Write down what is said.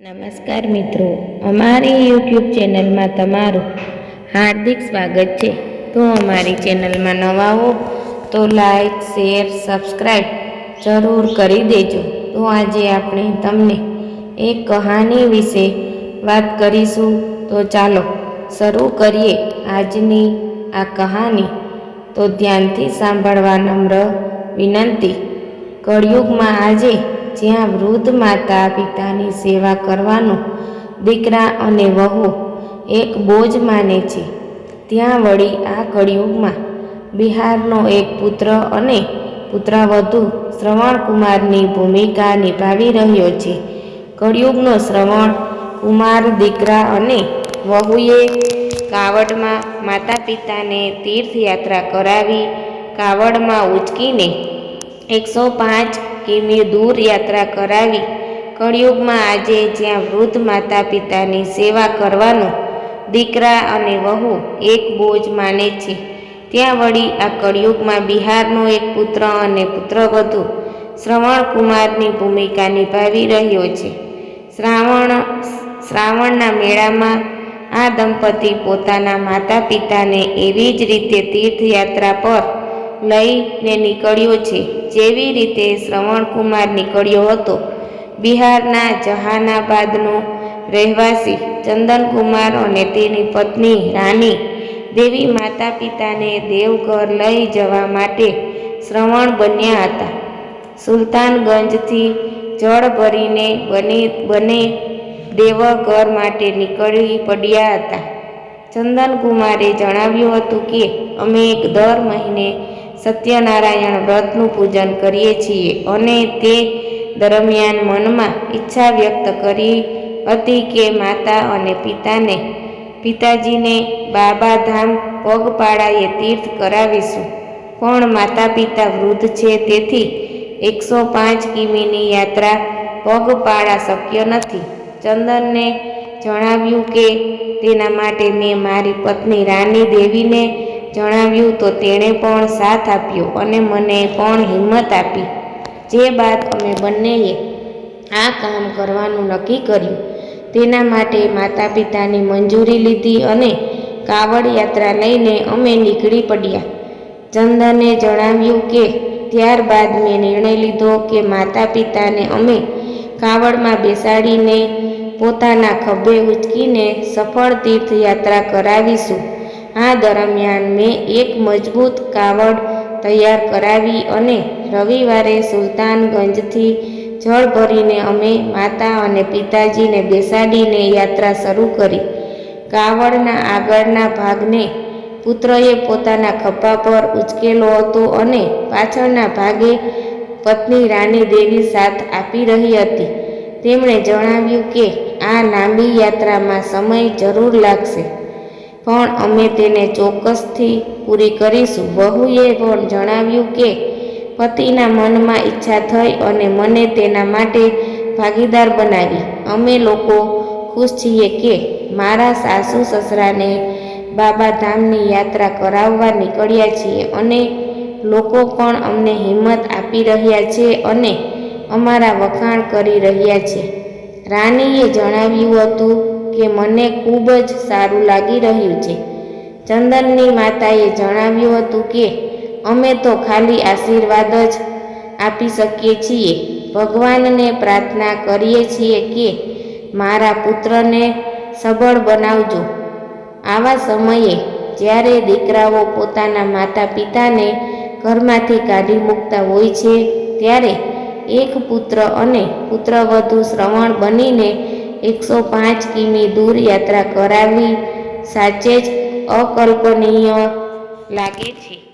નમસ્કાર મિત્રો, અમારી યુટ્યુબ ચેનલમાં તમારું હાર્દિક સ્વાગત છે. તો અમારી ચેનલમાં નવા હો તો લાઈક, શેર, સબસ્ક્રાઈબ જરૂર કરી દેજો. તો આજે આપણે તમને એક કહાની વિશે વાત કરીશું. તો ચાલો શરૂ કરીએ આજની આ કહાની. તો ધ્યાનથી સાંભળવા નમ્ર વિનંતી. કળિયુગમાં આજે જ્યાં વૃદ્ધ માતા પિતાની સેવા કરવાનો દીકરા અને વહુ એક બોજ માને છે. ત્યાં વળી આ કળિયુગમાં બિહારનો એક પુત્ર અને પુત્રવધુ શ્રવણ કુમારની ભૂમિકા નિભાવી રહ્યો છે. કળિયુગનો શ્રવણ કુમાર, દીકરા અને વહુએ કાવડમાં માતા પિતાને તીર્થયાત્રા કરાવી કાવડમાં ઉચકીને એકસો પાંચ કિમી દૂર યાત્રા કરાવી. કળિયુગમાં આજે જ્યાં વૃદ્ધ માતા પિતાની સેવા કરવાનું દીકરા અને વહુ એક બોજ માને છે, ત્યાં વળી આ કળિયુગમાં બિહારનો એક પુત્ર અને પુત્રવધુ શ્રવણ કુમારની ભૂમિકા નિભાવી રહ્યો છે. શ્રાવણ, શ્રાવણના મેળામાં આ દંપતી પોતાના માતા પિતાને એવી જ રીતે તીર્થયાત્રા પર લઈને નીકળ્યો છે. જેવી રીતે શ્રવણકુમાર નીકળ્યો હતો. બિહારના જહાનાબાદનો રહેવાસી ચંદનકુમાર અને તેની પત્ની રાની દેવી માતા પિતાને દેવઘર લઈ જવા માટે શ્રવણ બન્યા હતા. સુલતાનગંજથી જળ ભરીને બને બને દેવઘર માટે નીકળી પડ્યા હતા. ચંદનકુમારે જણાવ્યું હતું કે, અમે એક દર મહિને સત્યનારાયણ વ્રતનું પૂજન કરીએ છીએ અને તે દરમિયાન મનમાં ઈચ્છા વ્યક્ત કરી હતી કે માતા અને પિતાને, પિતાજીને બાબાધામ પગપાળાએ તીર્થ કરાવીશું. પણ માતા પિતા વૃદ્ધ છે તેથી એકસો પાંચ કિમીની યાત્રા પગપાળા શક્ય નથી. ચંદનને જણાવ્યું કે તેના માટે મેં મારી પત્ની રાની દેવીને જણાવ્યું તો તેણે પણ સાથ આપ્યો અને મને પણ હિંમત આપી. જે બાદ અમે બંનેએ આ કામ કરવાનું નક્કી કર્યું. તેના માટે માતા પિતાની મંજૂરી લીધી અને કાવડ યાત્રા લઈને અમે નીકળી પડ્યા. ચંદને જણાવ્યું કે ત્યારબાદ મેં નિર્ણય લીધો કે માતા પિતાને અમે કાવડમાં બેસાડીને પોતાના ખભે ઉચકીને સફળ તીર્થયાત્રા કરાવીશું. આ દરમિયાન મેં એક મજબૂત કાવડ તૈયાર કરાવી અને રવિવારે સુલતાનગંજથી જળ ભરીને અમે માતા અને પિતાજીને બેસાડીને યાત્રા શરૂ કરી. કાવડના આગળના ભાગને પુત્રએ પોતાના ખભા પર ઉચકેલો હતો અને પાછળના ભાગે પત્ની રાની દેવી સાથ આપી રહી હતી. તેમણે જણાવ્યું કે આ લાંબી યાત્રામાં સમય જરૂર લાગશે. પણ અમે તેને ચોક્કસથી પૂરી કરીશું. વહુએ પણ જણાવ્યું કે પતિના મનમાં ઈચ્છા થઈ અને મને તેના માટે ભાગીદાર બનાવી. અમે લોકો ખુશ છીએ કે મારા સાસુ સસરાને બાબાધામની યાત્રા કરાવવા નીકળ્યા છીએ અને લોકો પણ અમને હિંમત આપી રહ્યા છે અને અમારા વખાણ કરી રહ્યા છે. રાનીએ જણાવ્યું હતું કે મને ખૂબ જ સારું લાગી રહ્યું છે. ચંદનની માતાએ જણાવ્યું હતું કે, અમે તો ખાલી આશીર્વાદ જ આપી શકીએ છીએ. ભગવાનને પ્રાર્થના કરીએ છીએ કે મારા પુત્રને સબળ બનાવજો. આવા સમયે જ્યારે દીકરાઓ પોતાના માતા પિતાને ઘરમાંથી કાઢી મૂકતા હોય છે, ત્યારે એક પુત્ર અને પુત્રવધુ શ્રવણ બનીને એકસો પાંચ કિમી દૂર યાત્રા કરાવવી સાચે જ અકલ્પનીય લાગે છે.